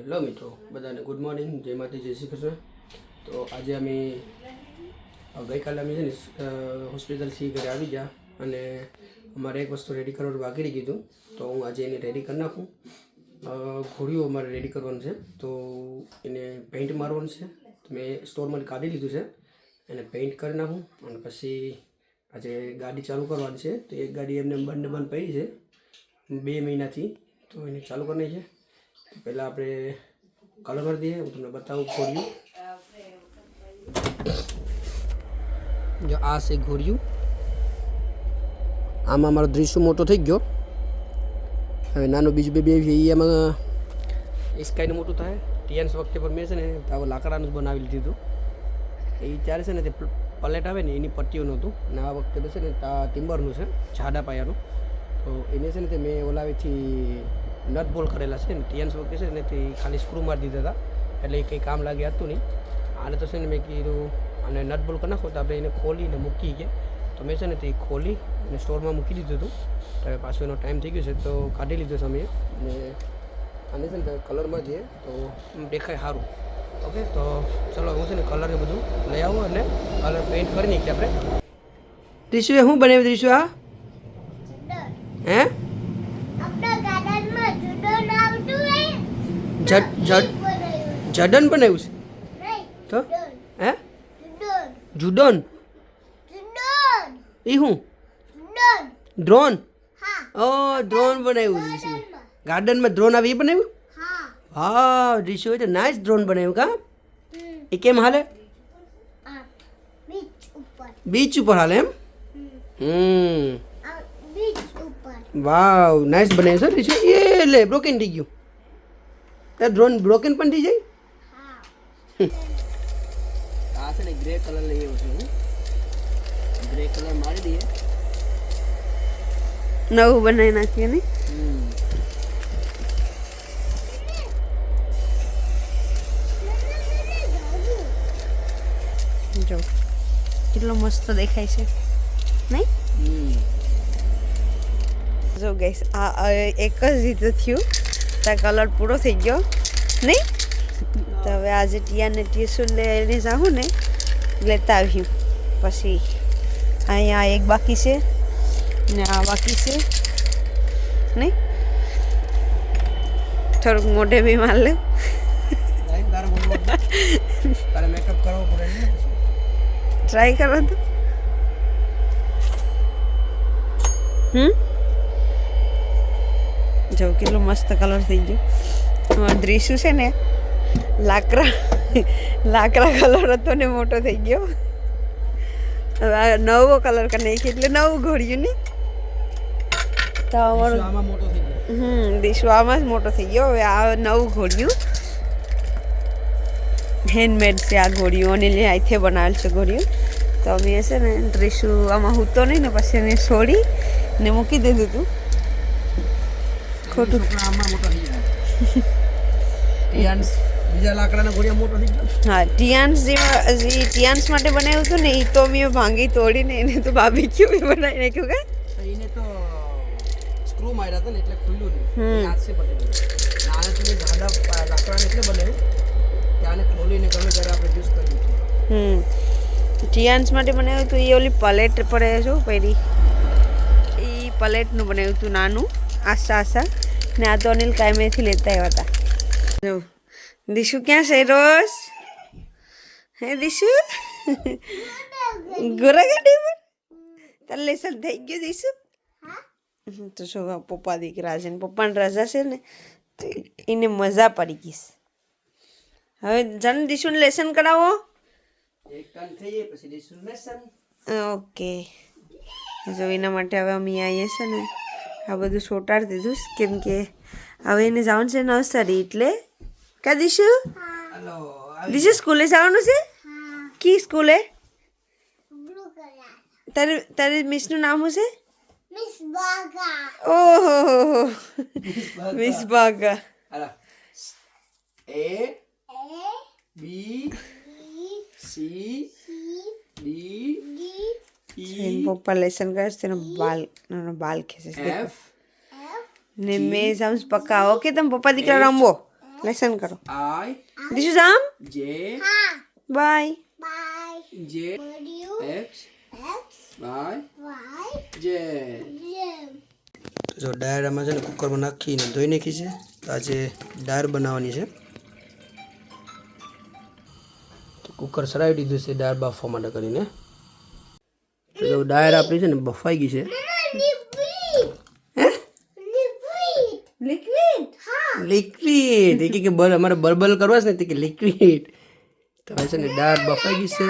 Hello મિત્રો, બધાને good morning જય માતા જય શ્રી કૃષ્ણ. તો આજે અમે ગઈકાલે અમે છે ને હોસ્પિટલથી ઘરે આવી ગયા અને અમારે એક વસ્તુ રેડી કરવાનું બાકી રહી ગયું તો હું આજે એને રેડી કરી નાખું. ઘોડીઓ અમારે રેડી કરવાનું છે. તો એને પેઇન્ટ મારવાનું છે. મેં સ્ટોરમાંથી કાઢી લીધું છે. એને પેઇન્ટ કરી નાખું અને પછી આજે ગાડી ચાલુ કરવાની છે. તો એક ગાડી એમને બંધ બંધ પડી છે બે મહિનાથી. તો એને ચાલુ કરી છે. પહેલાં આપણે કલર કરી દઈએ. હું તમને બતાવું ઘોડિયું જો આ છે ઘોડિયું આમાં મારો દ્રશ્ય મોટો થઈ ગયો. હવે નાનું બીજું બે બે એમાં સ્કાયનું મોટું થાય. ટીએન્સ વખતે પર મેં છે ને આવું લાકડાનું બનાવી લીધું હતું. એ ત્યારે છે ને તે પલેટ આવે ને, એની પટ્ટીઓનું હતું. ને આ વખતે તો છે ને ટિમ્બરનું છે જાડા પાયાનું. તો એને છે ને તે મેં ઓલાવેથી નટ બોલ કરેલા છે ને ટીએન્સ વખતે છે ને તે ખાલી સ્ક્રૂ મારી દીધા હતા. એટલે એ કંઈ કામ લાગે હતું નહીં. આને તો છે ને મેં કીધું અને નટ બોલ કરી નાખો તો આપણે એને ખોલીને મૂકી ગયા તો મેં છે ને તે ખોલી અને સ્ટોરમાં મૂકી દીધું હતું. તો હવે પાછો એનો ટાઈમ થઈ ગયો છે તો કાઢી લીધો સમયે અને આને છે ને કલરમાં જઈએ તો દેખાય સારું. ઓકે તો ચલો હું છે ને કલર બધું લઈ આવું અને કલર પેઇન્ટ કરી નાખીએ આપણે. ત્રીસુએ શું બનાવ્યું ત્રીસુ આ? હે આપણા ગાર્ડનમાં જુદો આવતું હે જડ જડ બનાવ્યું જડન બનાવ્યું છે? નહીં તો? હે? જુદો જુડોન? જુદો એ શું જુદો ડ્રોન? હા. ઓ ડ્રોન બનાવ્યું છે. ગાર્ડનમાં. ગાર્ડનમાં ડ્રોન આવે એ બનાવ્યું? હા. હા રીશુ તો નાઇસ ડ્રોન બનાવ્યું કા? હમ. એ કેમ હાલે? આ બીચ ઉપર. બીચ ઉપર હાલે એમ? હમ. હમ. આ બીચ ઉપર. વાવ નાઇસ બનાવ્યું સર રીશુ એ લે બ્રોકન થઈ ગયું. તાર ડ્રોન બ્રોકન પણ થઈ જાય? આ છે ને ગ્રે કલર લઈ આવ્યો છું ગ્રે કલર મારી દઈએ. નવું બનાવી નાખીએ ને? જો કેટલો મસ્ત દેખાય છે. નહીં? જો ગઈસ આ એક જ રીતે થયું. ત્યાં કલર પૂરો થઈ ગયો. નહીં? તો હવે આજે ટીયાને ટ્યુશન લઈને જાઉં ને લેતા આવ્યું. પછી અહીંયા એક બાકી છે ને આ બાકી છે. નહીં? થોડુંક મોઢે બી માર લે ટ્રાય કરો તો. હમ? જો કેટલો મસ્ત કલર થઈ ગયો. અમારો છે ને લાકડા લાકડા કલર હતો ને મોટો થઈ ગયો. હવે નવો કલર કરી નાખ્યો એટલે નવું ઘોડ્યું ને. તો અમારું આમાં મોટો થઈ ગયો. હમ દિશુ આમાં જ મોટો થઈ ગયો. હવે આ નવું ઘોડિયું હેન્ડમેડ છે આ ઘોડીઓ અને અહીંથી બનાવેલ છે ઘોડિયું તો અમે છે ને દ્રિશુ આમાં હૂતો નહીં ને પછી એને છોડી ને મૂકી દીધું હતું ખોટું. બીજા લાકડાના ગોળિયા મોટો થઈ ગયો. હા ટિયાન્સ જે જે માટે બનાવ્યું હતું ને એ તો મેં ભાંગી તોડીને એને તો બાબી ક્યું બનાવી નાખ્યું કે? એને તો સ્ક્રૂ માર્યા હતા ને એટલે ખુલ્લું નહીં. હાથથી બનેલું આને તો જાડા લાકડાને એટલે બનાવ્યું. કે આને ખોલીને ગમે ત્યારે આપણે યુઝ કર્યું હમ. ટિયાન્સ માટે બનાવ્યું હતું એ ઓલી પલેટ પડે શું પહેરી એ પલેટનું બનાવ્યું હતું નાનું. આશા આશા. ને આ તો અનિલ કાયમેથી લેતા આવ્યા હતા. જો દિશુ ક્યાં છે રોજ? હે દિશુ? ગોરાગાડી પર? તાર લેસન થઈ ગયું દિશુ? તો શું પપ્પા દીકરા છે ને પપ્પાને રજા છે ને તો એને મજા પડી ગઈશ હવે જન દિશુને લેસન કરાવો. ઓકે. જો એના માટે હવે અમે અહીંયા છે ને આ બધું સોટાડી દીધું છે, કેમ કે હવે એને જવાનું છે નર્સરી એટલે કા દીશુ હલો દીશુ સ્કૂલે જવાનું છે હા કી સ્કૂલે બ્લુ કલર તારી તારી મિસનું નામ શું છે મિસ બાગા ઓહો હો હો miss Baga hello A A B B C C D બાલ નાનો બાલ ખેંચે છે એફ એફ ને મેં છું પક્કા ઓકે તમે પપ્પા દીકરા રમવો લેસન કરો ઇઝ આમ જે હા બાય બાય જે એક્સ X વાય Y. જે જો ડાયરામાં છે ને કુકરમાં નાખીને ધોઈ નાખી છે તો આજે ડાયર બનાવવાની છે તો કુકર સરાવી દીધું છે ડાયર બાફવા માટે કરીને તો ડાયર આપણી છે ને બફાઈ ગઈ છે. લિક્વિડ હા? એ કે બર અમારે બરબલ કરવા છે ને તે કે લિક્વિડ તો હવે છે ને દાળ બફાઈ ગઈ છે.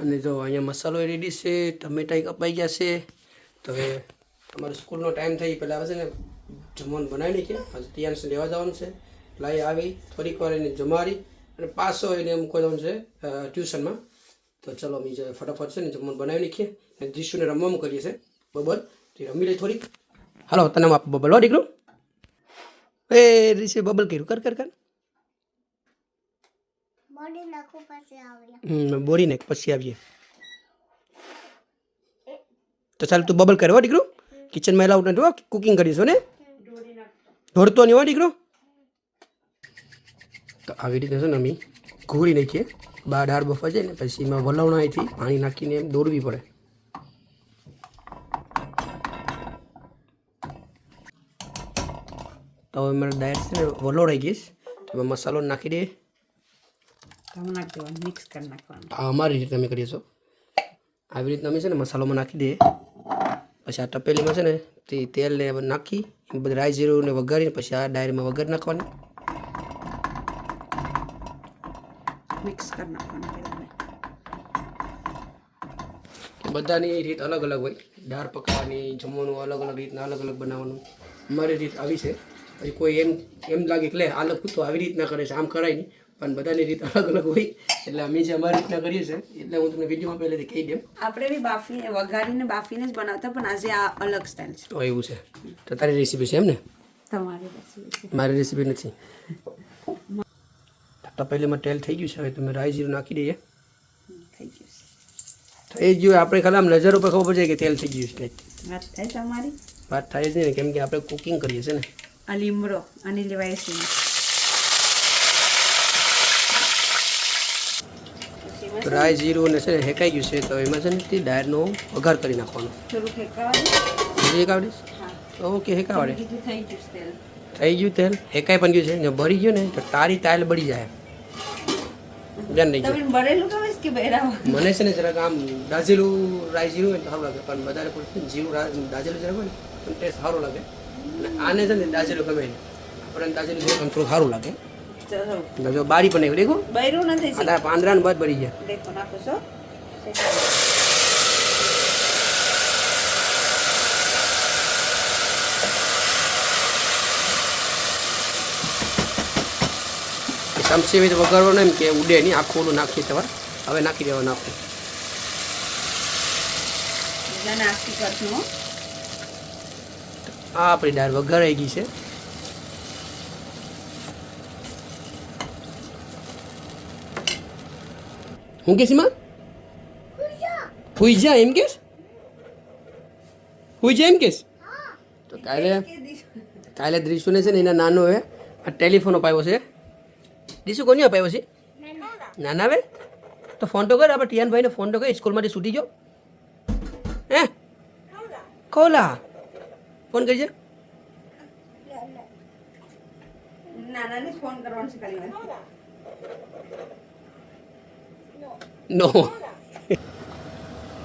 અને જો અહીંયા મસાલો રેડી છે ટમેટા કપાઈ ગયા છે. તો હવે તમારે સ્કૂલનો ટાઈમ થઈ પહેલાં આવે છે ને જમવાનું બનાવી નાખીએ પછી તિયાંશ લેવા જવાનું છે. લાવી આવી થોડીક વાર એને જમાડી અને પાછો એને મૂકવા જવાનું છે ટ્યુશનમાં તો ચલો અમે ફટાફટ છે ને જમવાનું બનાવી નાખીએ. જીશુને રમવામાં કરીએ છે બબલ તે રમી લઈ થોડીક. હાલો તને આપ બબલ હો દીકરું. એ રીસે બબલ કર્યું. કર કર કર. બોરી નાખ પછી આવીએ. તો ચાલ તું બબલ કર હો દીકરું. કિચનમાં એલાઉટ નથી હો કુકિંગ કરીશું ને? ઢોળતો નહીં હો દીકરો. તો આવી રીતે છે ને અમે ઘોળી નાખીએ. બાર ડાળ બફા જાય ને પછી એમાં વલવણાથી પાણી નાખીને એમ દોરવી પડે. તો હવે મારે ડાયરેક્ટ છે ને વલોડાઈ ગઈશ તો એમાં મસાલો નાખી દઈએ મિક્સ કરી નાખવાનું. હા અમારી રીતે અમે કરીએ છો. આવી રીતના અમે છે ને મસાલોમાં નાખી દઈએ. પછી આ તપેલીમાં છે ને તે તેલને નાખી બધું રાઈ જીરું ને વઘારીને પછી આ ડાયરીમાં વઘારી નાખવાની. મિક્સ કરી નાખવાની બધાની રીત અલગ અલગ હોય. દાળ પકવાની જમવાનું અલગ અલગ રીતના અલગ અલગ બનાવવાનું. અમારી રીત આવી છે. પછી કોઈ એમ એમ લાગે કે લે આ લખું તો આવી રીતના કરે છે આમ કરાય નહીં. પણ બધાની રીત અલગ અલગ હોય. એટલે અમે જે અમારી રીતના કરીએ છીએ એટલે હું તમને વિડીયોમાં પહેલેથી કહી દઉં. આપણે બી બાફી વઘારીને બાફીને જ બનાવતા પણ આજે આ અલગ સ્ટાઇલ છે. તો એવું છે. તો તારી રેસીપી છે એમ ને? તમારી રેસીપી મારી રેસીપી નથી. તપેલીમાં તેલ થઈ ગયું છે હવે તમે રાઈ જીરું નાખી દઈએ. થઈ ગયું છે. થઈ ગયું. આપણે ખાલી આમ નજર ઉપર ખબર પડશે કે તેલ થઈ ગયું છે વાત થાય તમારી? વાત થાય જ નહીં ને કેમ કે આપણે કુકિંગ કરીએ છીએ ને. આ લીમડો આની લેવાય છે રાઈ જીરું ને છે ને હેકાઈ ગયું છે તો એમાં છે ને તે ડાયરનો વઘાર કરી નાખવાનો. થોડુંક હેકાવાનું બીજું એક આવડે? હા. ઓકે હેકાવડે. થઈ ગયું તેલ. હેકાઈ પણ ગયું છે. ને બળી ગયું ને તો તારી તાલ બળી જાય. ધ્યાન નહીં તમે બળેલું ખબર કે બહેરાવા મને છે ને જરાક આમ દાજેલું રાઈ જીરું હોય તો સારું લાગે. પણ વધારે પડતું જીરું દાજેલું જરાક હોય ને તો ટેસ્ટ સારો લાગે. આને છે ને દાજેલો ગમે નહીં આપણને દાજેલું થોડું સારું લાગે. જો બારી પણ નહીં દેખો. બૈરું નથી આ પાંદરા ને બધ બળી ગયા. દેખો નાખો છો. સમસી વગાડવાનું એમ કે ઉડે નહીં આખું ઓલું નાખીએ તમારે. હવે નાખી દેવા નાખું નાખી કરશું. આ આપણી દાળ વઘારાઈ ગઈ છે. હું કે સીમા? હુઈ જા એમ કેસ? હુઈ જા એમ કેસ? તો કાલે કાલે દ્રીશુને છે ને એના નાનો હે આ ટેલિફોન અપાવ્યો છે. દીશું કોની અપાવ્યો છે? નાના હવે તો ફોન તો કર, આપણે ટિયાનભાઈને ફોન તો કર, સ્કૂલમાંથી છૂટી જાઓ હે? કોલા ફોન કરજે. નાનાને ફોન કરવાનો છે ખાલી નો.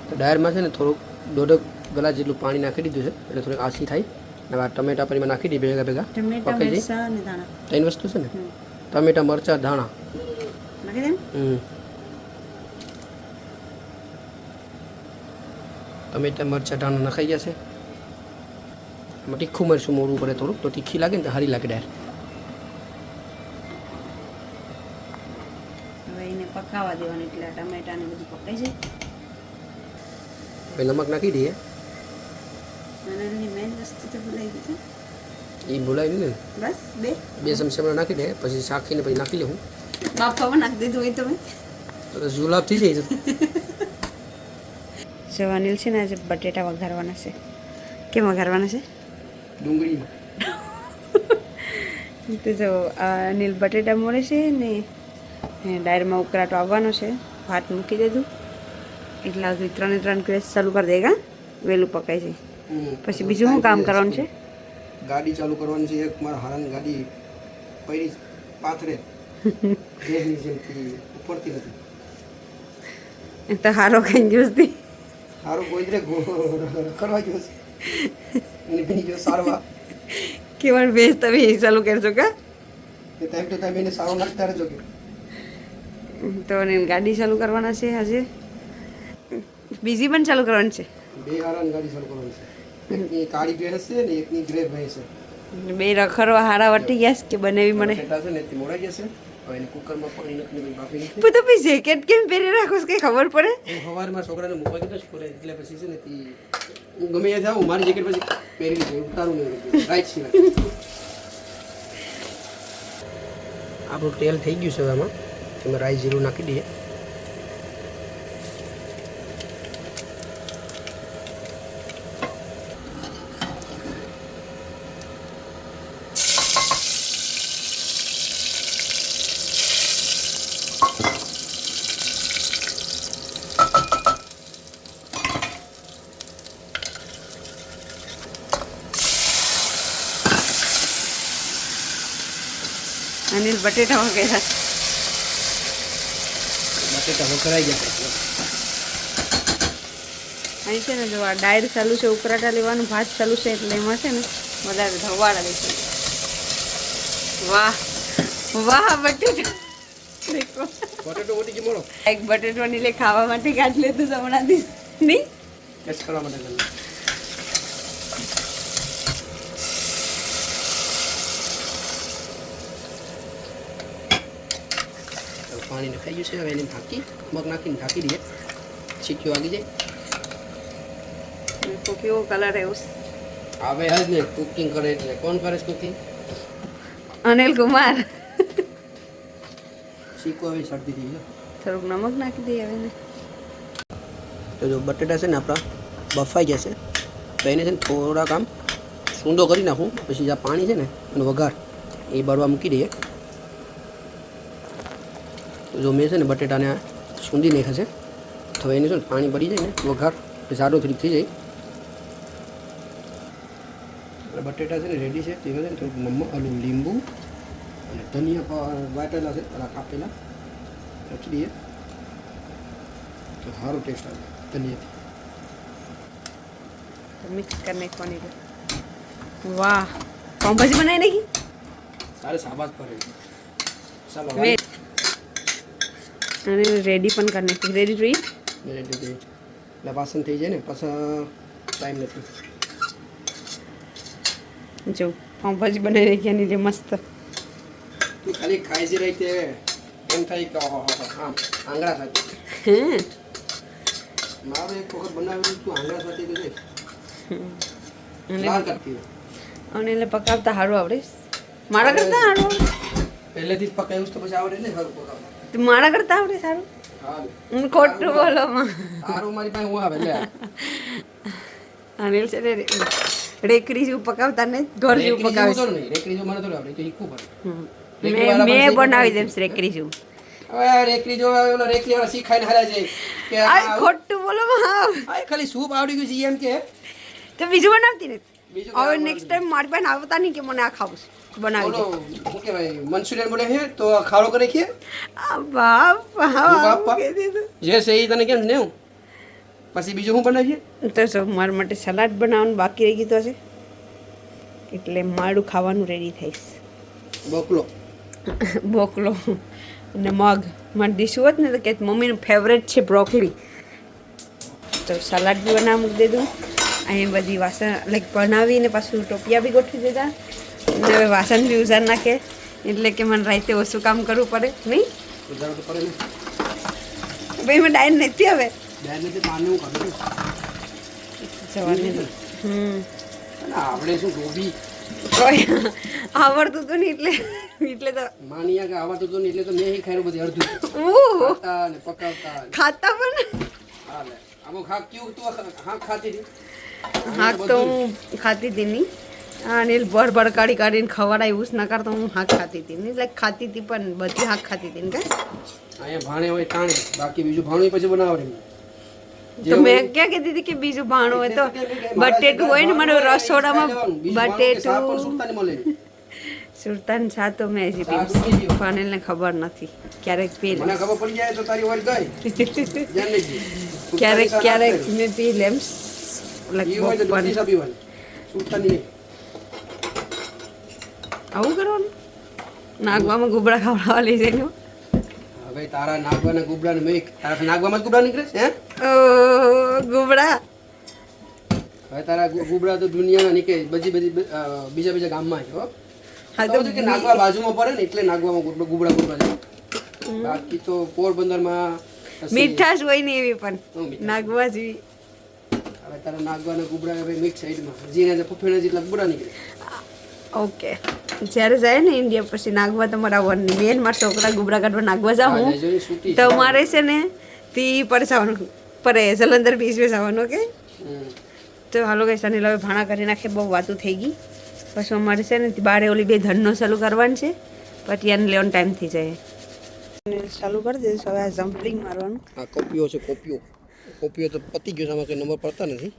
તો ડાયરમાં છે ને થોડુંક દોઢ ગ્લાસ જેટલું પાણી નાખી દીધું છે. એટલે થોડીક આસી થાય. અને આ ટમેટા પણ નાખી દીધી ભેગા ભેગા. પકાઈ જાય ત્રણ વસ્તુ છે ને? ટમેટા મરચાં ધાણા. હમ. ટમેટા મરચાં ધાણા નખાઈ ગયા છે. એમાં તીખું મરશું મોડું પડે થોડુંક. તો તીખી લાગે ને તો હારી લાગે ડાયર હવે એને પકાવવા દેવાનું એટલે આ ટમેટા ને બધું પકાઈ જાય. હવે નમક નાખી દઈએ. અને એની મેઇન વસ્તુ તો ભૂલાઈ ગઈ એ નહીં ને? બસ બે. બે ચમચા નાખી દે પછી શાખીને પછી નાખી લેવું બાફામાં નાખી દીધું હોય તમે તો જુલાબ થઈ જાય જવાનીલ છે ને આજે બટેટા વઘારવાના છે. કેમ વઘારવાના છે? ડુંગળીમાં તો જો આ અનિલ બટેટા મળે છે ને ડાયરમાં ઉકળાટો આવવાનો છે. ભાત મૂકી દેજો એટલા સુધી ત્રણે ત્રણ ગેસ ચાલુ કરી દેગા વહેલું પકાય છે. પછી બીજું શું કામ કરવાનું છે? ગાડી ચાલુ કરવાની છે. એક મારા હારાની ગાડી પૈરી પાથરે. ઉપરથી હતી. તો હારો કઈ ગયો સારું કોઈ કરવા ગયો છે. અને બીજો સારવા કેવળ ભેજ તમે ચાલુ કરજો કા? ટાઈમ ટુ ટાઈમ એને સારો નાખતા રહેજો કે. તો ને ગાડી ચાલુ કરવાના છે આજે. બીજી પણ ચાલુ કરવાની છે? બે હારાની ગાડી ચાલુ કરવાની છે. એકની કાળી ભેંસ છે ને એકની ગ્રે ભેંસ છે. બે રખડવા હારા વટી ગયા છે કે બનાવી મને? છે ને તે મોડાઈ જશે હવે એને કુકરમાં પાણી નાખીને બાફી નાખી. તો પછી જેકેટ કેમ પહેરી રાખો છો? કઈ ખબર પડે? હું સવારમાં છોકરાને મૂકવા ગયો સ્કૂલે એટલે પછી છે ને હું ગમે ત્યાં જાઉં મારી જેકેટ પછી પહેરી લીધી ઉતારું નહીં રાઈટ સિવાય. આપણું તેલ થઈ ગયું છે હવે આમાં. એમાં રાઈ જીરું નાખી દઈએ. અનિલ બટેટા વગેરે બટેટા વખરાઈ ગયા. અહીં છે ને જો આ ડાયર ચાલુ છે ઉકરાટા લેવાનું ભાત ચાલુ છે એટલે એમાં છે ને વધારે ધવાડા દેશે વાહ વાહ બટેટા. બટેટો ઓટી ગયો એક બટેટો નીલે ખાવા માટે કાઢ લેતું હમણાં નહીં? ટેસ્ટ કરવા માટે નખાઈ ગયું છે. હવે એને ઢાંકી મગ નાખીને ઢાંકી દઈએ. છીક્યો વાગી જાય. તો કેવો કલર આવ્યો આવે જ ને કુકિંગ કરે એટલે. કોણ કરે છે કુકિંગ અનિલ કુમાર. શીખો હવે શરદી થઈ ગયો થોડુંક નમક નાખી દઈએ હવે તો જો બટેટા છે ને આપણા બફાઈ જશે તો એને છે ને થોડાક આમ સૂંદો કરી નાખું. પછી જે પાણી છે ને એનો વઘાર એ બળવા મૂકી દઈએ. જો મેં છે ને બટેટાને આ સૂંદી નાખ્યા છે. તો એને છે ને પાણી પડી જાય ને વઘાર જાડો થોડીક થઈ જાય. એટલે બટેટા છે ને રેડી છે તે છે ને થોડુંક નમક આલું લીંબુ અને ધનિયા પા- વાટેલા છે પેલા કાપેલા. રાખી દઈએ. તો સારો ટેસ્ટ આવે ધનિયાથી. તો મિક્સ કરી નાખવાની છે. વાહ પાઉંભાજી બનાવી નાખી? સારે સાબાજ પડે ચાલો વેટ અને રેડી પણ કરી નાખી રેડી જોઈ રેડી જોઈ એટલે વાસણ થઈ જાય ને પછી ટાઈમ નથી. જો પાઉંભાજી બનાવી નાખી એની જે મસ્ત. તું ખાલી ખાઈ જ રહી તે. એમ થાય કે આમ આંગળા સાથે. હે? મારે એક વખત બનાવેલું તું આંગળા સાથે તો છે અને લાલ કરતી અને એટલે પકાવતા સારું આવડે. મારા કરતા સારું પહેલેથી જ પકાવ્યું તો પછી આવડે ને સારું પકાવતા તો મારા કરતા આવડે સારું? ખોટું બોલો સારું મારી પાસે હું આવે લે અનિલ છે રેકડી જેવું પકાવતા ને ઘર જેવું પકાવે જેવું રેકડી જેવું મને તો આવડે તો ઈકું પડે. મેં બનાવી દેમ રેકડી જેવું. હવે રેકડી જો ઓલા રેકડી વાળા શીખાઈને હાલ્યા જાય. કે આ ખોટું બોલો માં. આ ખાલી સૂપ આવડી ગયું છે એમ કે. તો બીજું બનાવતી ને બીજું હવે નેક્સ્ટ ટાઈમ મારી પાસે આવતા નહીં કે મને આ ખાવું છે. બનાવી દે. શું કહેવાય મંચુરિયન બોલે છે તો ખાડો કરે કે બાપ બાપ. જે છે એ તને કેમ ને હું પછી બીજું શું બનાવીએ? તો શું મારા માટે સલાડ બનાવવાનું બાકી રહી ગયું છે એટલે મારું ખાવાનું રેડી થઈશ. બોકલો. બોકલો અને મગ. મારી ડીશ હોત ને તો કે મમ્મીનું ફેવરેટ છે બ્રોકલી તો સલાડ બી બનાવી મૂકી દીધું અહીં બધી વાસણ લાઈક બનાવીને પાછું ટોપિયા બી ગોઠવી દીધા. અને હવે વાસણ બી ઉઝાર નાખે. એટલે કે મને રાતે ઓછું કામ કરવું પડે. નહીં? પડે ભાઈ મેં ડાયન નથી હવે. આપણે શું ગોબી? આવડતું હતું નહીં એટલે. એટલે તો માનિયા કે આવડતું હતું ને એટલે તો મેં ખાયું બધી અડધું. ખાતા ને પકાવતા ખાતા પણ? આમાં ખા ક્યું તું હા ખાતી હતી હા તો હું ખાતી હતી નહીં. અનિલ નીલ ભર ભર કાઢી કાઢીને ખવડાવ્યું જ નકાર તો હું હાક ખાતી હતી નહીં. લાઈક ખાતી હતી પણ બધી હાક ખાતી હતી ને કે અહીંયા ભાણે હોય તાણે બાકી બીજું ભાણું પછી બનાવે તો મેં ક્યાં કહેતી હતી કે બીજું ભાણું હોય તો બટેટું હોય ને મને રસોડામાં બટેટું સુલતાન સા તો મેં હજી પીવું ખબર નથી. ક્યારેક પી લે ખબર પડી જાય તો તારી વાત ગઈ ધ્યાન લેજે. ક્યારેક ક્યારેક મેં પી લેમ નહીં. આવું કરવાનું? નાગવામાં ગુબડા ખાવડાવા લઈ જઈને. હવે તારા નાગવાના ગુબડાને મેં તારા નાગવામાં ગુબડા નીકળે છે ગુબડા. હવે તારા ગુબડા તો દુનિયાના નીકળે બધી બધી બીજા બીજા ગામમાં છે હો. હા તો તો કે નાગવા બાજુમાં પડે ને એટલે નાગવામાં ગુબડા ગુબડા ગુબડા છે બાકી તો પોરબંદરમાં મીઠાશ હોય ને એવી પણ. નાગવા જેવી. હવે તારા નાગવાના ગુબડા ભાઈ મિક્સ સાઈડમાં જીને જે ફફેણા જેટલા ગુબડા નીકળે. ઓકે. જ્યારે જાય ને ઇન્ડિયા પછી નાગવા તમારા વન મેન મારા છોકરા ગુબડા કાઢવા નાગવા જાઉં આ તો મારે છે ને તી પર જવાનું. પરે જલંધર બીચ બેસાવાનું ઓકે હમ. તો હાલો કઈ સની હવે ભાણા કરી નાખે બહુ વાતું થઈ ગઈ. પછી અમારે છે ને બારે ઓલી બે ધનનો ચાલુ કરવાનું છે. પછી એને લેવાનો ટાઈમ થઈ જાય. ચાલુ કરી દેજો હવે આ જમ્પલિંગ મારવાનું. આ કોપીઓ છે કોપીઓ કોપીઓ તો પતી ગયો છે આમાં કોઈ નંબર પડતા નથી.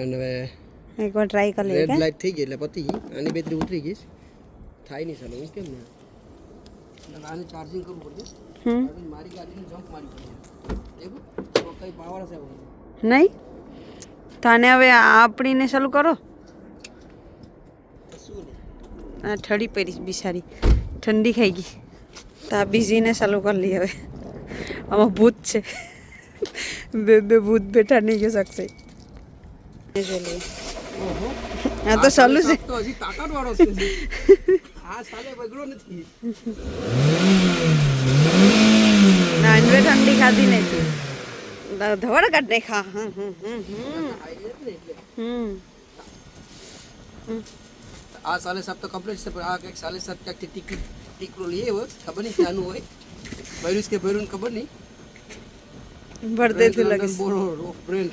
અને હવે એકવાર ટ્રાય કરી લઈએ રેડ લાઈટ થઈ ગઈ એટલે પતી ગઈ. આની બેટરી ઉતરી ગઈ. થાય નહીં હું કેમ ને? આને ચાર્જિંગ કરવું પડશે. મારી ગાડીને જમ્પ મારી પડશે એવું? કઈ પાવર હશે નહીં? તાને હવે આપણીને ચાલુ કરો. શું આ ઠડી પડી બિચારી. ઠંડી ખાઈ ગઈ. તો આ બીજીને ચાલુ કરી લઈએ હવે. આમાં ભૂત છે. ભૂત બેઠા નહીં કે શકશે આ તો ચાલુ છે. તો હજી તાકાત વાળો છે. આ સાલે બગડો નથી. નાનવે ઠંડી ખાધી નથી ધવડ કાઢ ને ખા હમ હમ. આ સાલે સાહેબ તો કમ્પ્લીટ છે પણ આ કંઈક સાલે સાહેબ ક્યાંકથી ટીકરી ટીકરો લઈએ હોય ખબર નહીં ક્યાંનું હોય. ભર્યું કે ભર્યું ખબર નહીં. ભરતે તું લગે બોરો ઓફ બ્રેન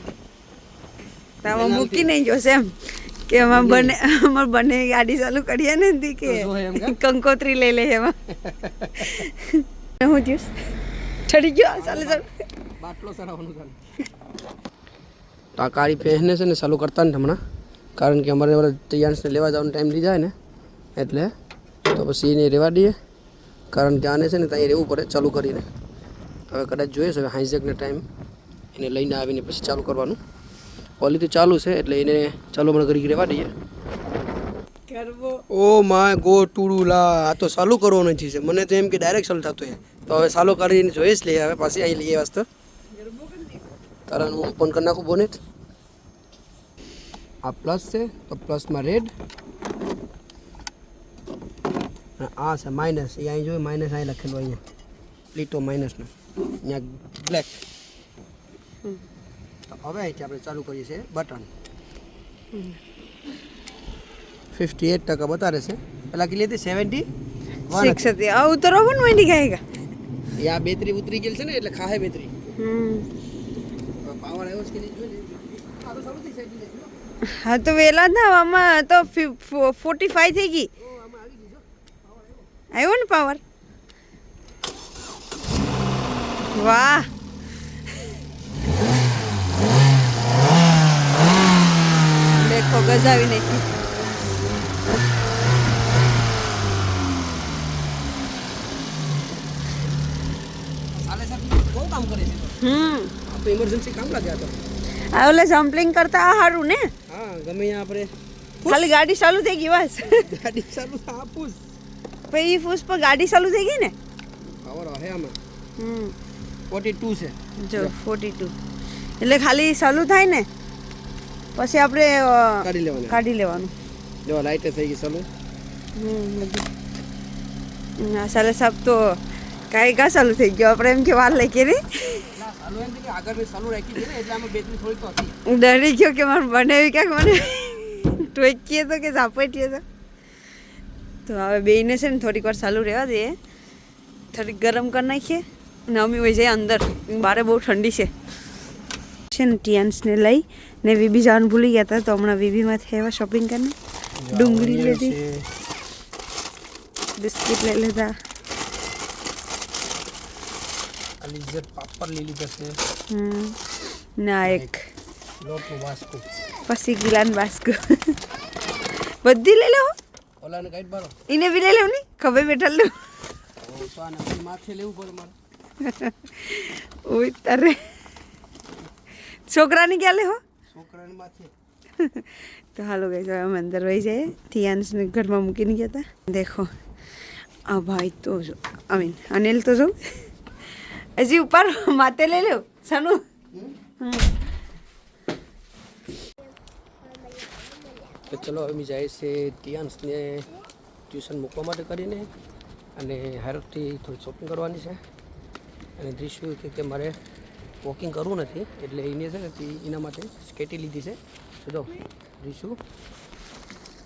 તામાં મૂકી નહીં જોશે એમ કે એમાં બને અમાર બંને ગાડી ચાલુ કરીએ ને તી કે? કંકોત્રી લઈ લે એમાં. હું જ્યુસ ચડી ગયો? ચાલે ચાલ. બાટલો સરાવવાનું ચાલે. આ કાળી પહેને છે ને ચાલુ કરતા ને હમણાં. કારણ કે અમારે હવે તૈયારને લેવા જવાનો ટાઈમ લઈ જાય ને. એટલે તો પછી એને રહેવા દઈએ. કારણ કે આને છે ને ત્યાં રહેવું પડે ચાલુ કરીને. હવે કદાચ જોઈએ છે હવે હાઈઝેકને ટાઈમ એને લઈને આવીને પછી ચાલુ કરવાનું. ઓલી તો ચાલુ છે એટલે એને ચાલુ હમણાં કરી રહેવા દઈએ. ઓ માય ગો ટુડુલા આ તો ચાલુ કરવાનું નથી છે. મને તો એમ કે ડાયરેક્ટ ચાલુ થતું છે. તો હવે ચાલુ કરીને જોઈશ લઈએ હવે પાછી અહીં લઈએ વાસ્તે. તારા હું ઓપન કરી નાખું બોનેટ આ પ્લસ છે તો પ્લસમાં રેડ આ છે માઇનસ એ અહીં જોયું માઇનસ અહીં લખેલું અહીંયા. લીટો માઇનસનું બ્લેક તો હવે અહીંથી આપણે ચાલુ કરીએ છીએ બટન. ફિફ્ટી એટ ટકા બતાવે છે. પેલા કેટલી હતી? સેવન્ટી સિક્સ હતી. આ ઉતરો પણ માંડી ગયા એ આ બેટરી ઉતરી ગયેલ છે ને એટલે ખાહે બેટરી હમ પાવર આવ્યો છે કે નહીં. હા. તો વેલા ના આમાં તો ફોર્ટી ફાઈવ થઈ ગઈ. આવ્યો ને પાવર? વાહ. દેખો ગજાવી નાખી સાલે સાહેબ બહુ કામ કરે હમ. આ ઇમરજન્સી કામ લાગે તો. આ ઓલે જમ્પલિંગ કરતા આ સારું ને? હા ગમે આપણે ખાલી ગાડી ચાલુ થઈ ગઈ બસ. ગાડી ચાલુ આપું પછી ફૂસ પર ગાડી ચાલુ થઈ ગઈ ને? ખબર હે આમાં. ફોર્ટી ટુ છે. જો ફોર્ટી ટુ એટલે ખાલી ચાલુ થાય ને પછી આપણે કાઢી લેવાનું. કાઢી લેવાનું. જો લાઈટ થઈ ગઈ ચાલુ. હમ ના સાલે સાહેબ તો કાંઈ કા ચાલુ થઈ ગયો? આપણે એમ કે વાર લઈ કે ડરી ગયો કે મારે બનાવી ક્યાંક મને? ટોકીએ તો કે ઝાપટીએ તો? તો હવે બેયને છે ને થોડીક વાર ચાલુ રહેવા દઈએ. થોડીક ગરમ કરી નાખીએ. ને અમે વહી જઈએ અંદર. બારે બહુ ઠંડી છે. છે ને ટિયાન્સને લઈ ને વીબી જવાનું ભૂલી ગયા હતા તો હમણાં વીબીમાંથી આવ્યા શોપિંગ કરીને. ડુંગળી લીધી. બિસ્કિટ લઈ લીધા. ના એક પછી ગિલાન બાસ્કુ બધી લઈ લો. ઓલાને બારો બી લઈ લો ને ખબર બેઠા લો. માથે લેવું પડે મારે. ઓય તારે. છોકરાને ક્યાં લે હો? છોકરાને માથે તો હાલો ગઈ હવે અમે અંદર વહી જઈએ. થિયાન્સને ઘરમાં મૂકીને ગયા હતા દેખો આ ભાઈ તો જો આઈ મીન અનિલ તો જો. હજી ઉપર માથે લઈ લો સનુ. તો ચલો અમે જાય છે તિયાંશને ટ્યુશન મૂકવા માટે કરીને અને હારથી થોડી શોપિંગ કરવાની છે. અને દ્રિશ્યુ કે કે મારે વોકિંગ કરવું નથી એટલે એને છે ને એના માટે સ્કેટી લીધી છે. જો દ્રિશ્યુ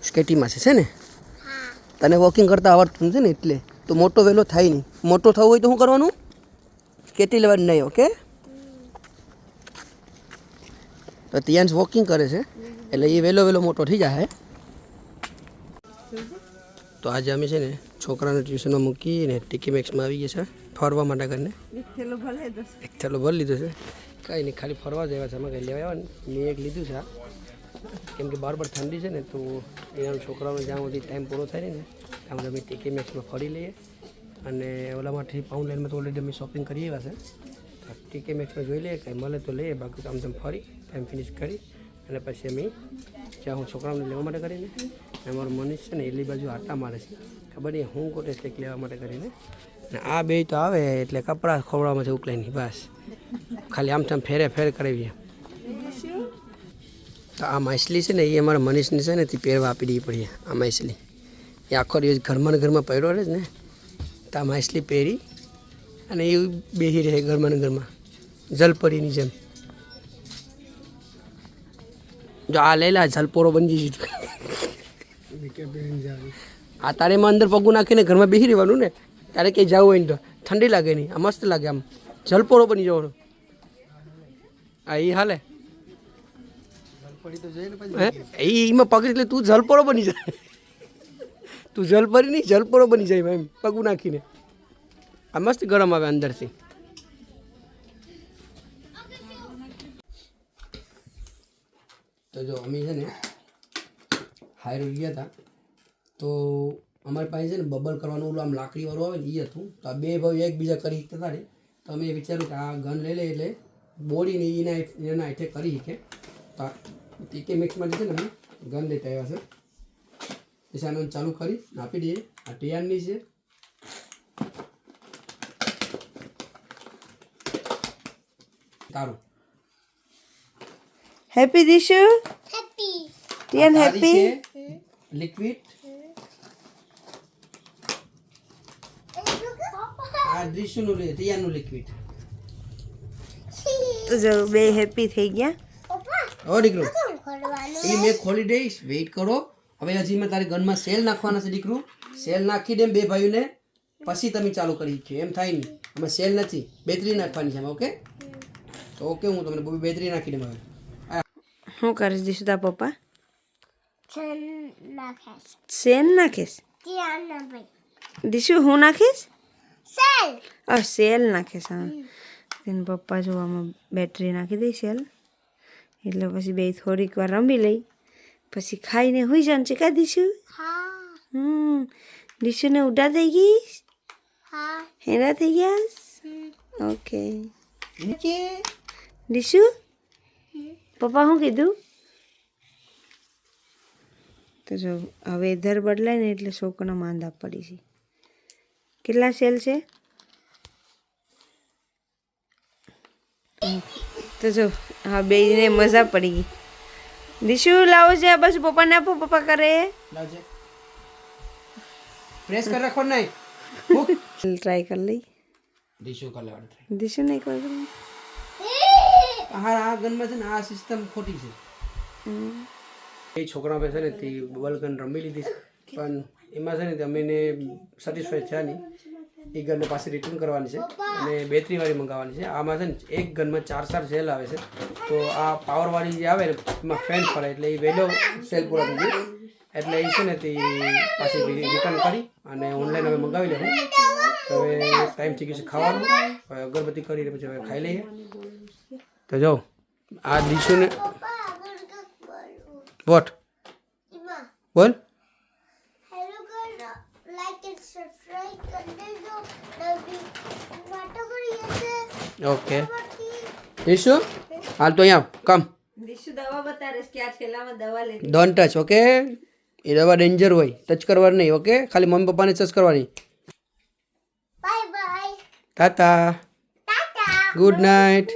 સ્કેટીમાં છે છે ને? તને વોકિંગ કરતાં આવડતું નથી ને એટલે? તો મોટો વહેલો થાય નહીં. મોટો થવું હોય તો શું કરવાનું? સ્કેટી લેવાની નહીં ઓકે? તો ત્યાં વોકિંગ કરે છે. એટલે એ વહેલો વહેલો મોટો થઈ જાય. તો આજે અમે છે ને છોકરાને ટ્યુશનમાં મૂકીને ટીકી મેક્સમાં આવી ગયા છે. ફરવા માટે કરીને એક થેલો ભરી લીધો છે. કાંઈ નહીં ખાલી ફરવા જેવા છે. અમે કંઈ લેવા આવ્યા મેં એક લીધું છે. કેમ કે બાર બાર ઠંડી છે ને તો એના છોકરાઓને જ્યાં સુધી ટાઈમ પૂરો થાય ને ત્યાં સુધી અમે ટીકી મેક્સમાં ફરી લઈએ. અને ઓલામાંથી પાઉન્ડ લાઈનમાં તો ઓલરેડી અમે શોપિંગ કરી આવ્યા છે. ટીકે મેક્સમાં જોઈ લઈએ કંઈ મળે તો લઈએ. બાકી આમ તેમ ફરી ટાઈમ ફિનિશ કરી અને પછી અમે જ્યાં હું છોકરાઓને લેવા માટે કરીને અને અમારો મનીષ છે ને એટલી બાજુ આટા મારે છે. ખબર નહીં, હું કોટે સ્ટેક લેવા માટે કરીને. અને આ બે તો આવે એટલે કપડાં ખવડાવવામાં છે નહીં, બસ. ખાલી આમ તેમ ફેરે ફેર કરાવીએ. તો આ માછલી છે ને, એ અમારા મનીષની છે ને, તે પહેરવા આપી દેવી પડી આ માછલી. એ આખો દિવસ ઘરમાં ને ઘરમાં પહેર્યો રહે ને, તો આ માછલી પહેરી અને એ બેહી રહે ઘરમાં ને ઘરમાં. જલપરીની જેમ. જો આ લઈ લે જલપોરો બની જશે. આ તારે એમાં અંદર પગું નાખીને ઘરમાં બેસી રહેવાનું ને? તારે ક્યાંય જવું હોય ને તો. ઠંડી લાગે નહીં, આ મસ્ત લાગે આમ. જલપોરો બની જવાનો. આ એ હાલે. હે? એમાં પકડી એટલે તું જલપોરો બની જાય. તું જલપરી નહીં જલપોરો બની જાય એમ. પગું નાખીને. આ મસ્ત ગરમ આવે અંદરથી. તો જો અમે છે ને હાઈ રોડ ગયા હતા તો અમારી પાસે છે ને બબલ કરવાનું ઓલું આમ લાકડીવાળું આવે ને એ હતું. તો આ બે ભાઈ એકબીજા કરી શકતા ને. તો અમે વિચાર્યું કે આ ગન લઈ લે એટલે બોડીને એના એના હેઠે કરી શકે તો ટીકે મિક્સમાં છે ને અમે ગન લેતા આવ્યા છે. પછી આને ચાલુ કરી નાપી દઈએ. આ ટીઆરની છે. તારું. Happy Dishu Happy. ટિયન તારી હેપી લિક્વિડ આ લે ટિયાનું લિક્વિડ તો જો બે હેપી થઈ ગયા. પપ્પા ઓ દીકરો એ મેં ખોલી દઈશ વેઇટ કરો હવે હજી મેં તારી ગનમાં સેલ નાખવાના છે દીકરું સેલ નાખી દે બે ભાઈઓને. પછી તમે ચાલુ કરી છે. એમ થાય નહીં. અમે સેલ નથી. બેતરી નાખવાની છે ઓકે તો ઓકે હું તમને બધી બેતરી નાખી દઉં હવે. શું કરીશ દિશુ તાર પપ્પા ચન સેન નાખીશ દીશું દિશુ હું નાખીશ સેલ સેલ નાખીશ હા તેને પપ્પા જો આમાં બેટરી નાખી દઈ સેલ એટલે પછી બે થોડીક વાર રમી લઈ પછી ખાઈને હોઈ જાય છે કા દિશુ હા હમ દિશુને ઉડા થઈ ગઈ હા હેરા થઈ ગયા ઓકે દિશુ પપ્પા શું કીધું? તો જો આ વેધર બદલાય ને એટલે છોકરાના માંદા પડી છે. કેટલા સેલ છે? તો જો હા બેને મજા પડી ગઈ. દિશુ લાવો છે આ બસ પપ્પાને આપો પપ્પા કરે. લાવજે. પ્રેસ કર રાખો નહીં. ટ્રાય કરી લઈ. દિશુ કરી લેવાનું દિશુ નહીં એક વાર આ ગનમાં છે ને આ સિસ્ટમ ખોટી છે. એ છોકરા પાસે ને તે બબલ ગન રમી લીધી પણ એમાં છે ને તે અમે એને સેટિસ્ફાઈ થયા નહીં. એ ગનને પાછી રિટર્ન કરવાની છે અને બેટરીવાળી મંગાવવાની છે. આમાં છે ને એક ગનમાં ચાર ચાર સેલ આવે છે. તો આ પાવરવાળી જે આવે ને, એમાં ફેન ફરે એટલે એ વહેલો સેલ પૂરા થઈ જાય. એટલે એ છે ને તે પાછી રિટર્ન કરી અને ઓનલાઈન હવે મંગાવી લેવું. હવે ટાઈમ થઈ ગયો છે ખાવાનું. અગરબત્તી કરીને પછી હવે ખાઈ લઈએ. તો જો આ ડીશોને પપ્પા આગળ કંઈક બોલું વોટ? એમાં બોલ. હેલો કરો લાઈક એન્ડ સબસ્ક્રાઇબ કરી દેજો નવી વાતો કરીએ છે ઓકે. બાકી ડીશુ હાલ તો અહીંયા કમ દિશુ દવા બતાડે કે આ થેલામાં દવા લેતી ડોન્ટ ટચ ઓકે એ દવા ડેન્જર હોય. ટચ કરવાની નહીં ઓકે ખાલી મમ્મી પપ્પાને ટચ કરવાની. Bye bye tata tata good night